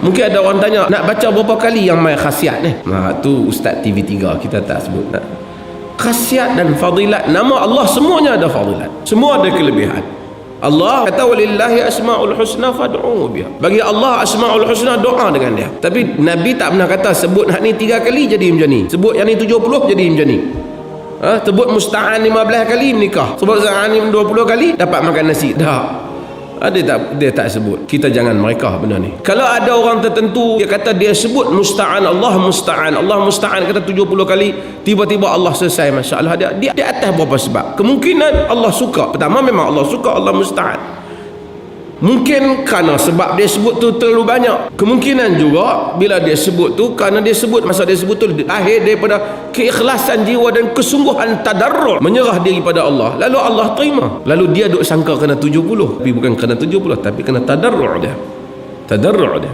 Mungkin ada orang tanya, nak baca berapa kali yang main khasiat ni? Ha, tu Ustaz TV3 kita tak sebut. Nak. Khasiat dan fadilat. Nama Allah semuanya ada fadilat. Semua ada kelebihan. Allah kata walillahi asmaul husna fad'u biha. Bagi Allah asmaul husna doa dengan dia. Tapi Nabi tak pernah kata sebut hak ni tiga kali jadi macam ni. Sebut yang ni 70 jadi macam ni. Ha, sebut musta'an 15 kali menikah. Sebut za'an 20 kali dapat makan nasi. Tak. Dia tak dia tak sebut. Kita jangan mereka benda ni. Kalau ada orang tertentu dia kata dia sebut musta'an Allah musta'an Allah musta'an kata 70 kali tiba-tiba Allah selesai masalah dia. Dia di atas berapa sebab? Kemungkinan Allah suka. Pertama memang Allah suka Allah musta'an. Mungkin kerana sebab dia sebut tu terlalu banyak. Kemungkinan juga bila dia sebut tu kerana dia sebut masa dia sebut tu lahir daripada keikhlasan jiwa dan kesungguhan tadarrur menyerah diri pada Allah. Lalu Allah terima. Lalu dia duk sangka kena 70. Tapi bukan kena 70 tapi kena tadarrur dia. Tadarrur dia.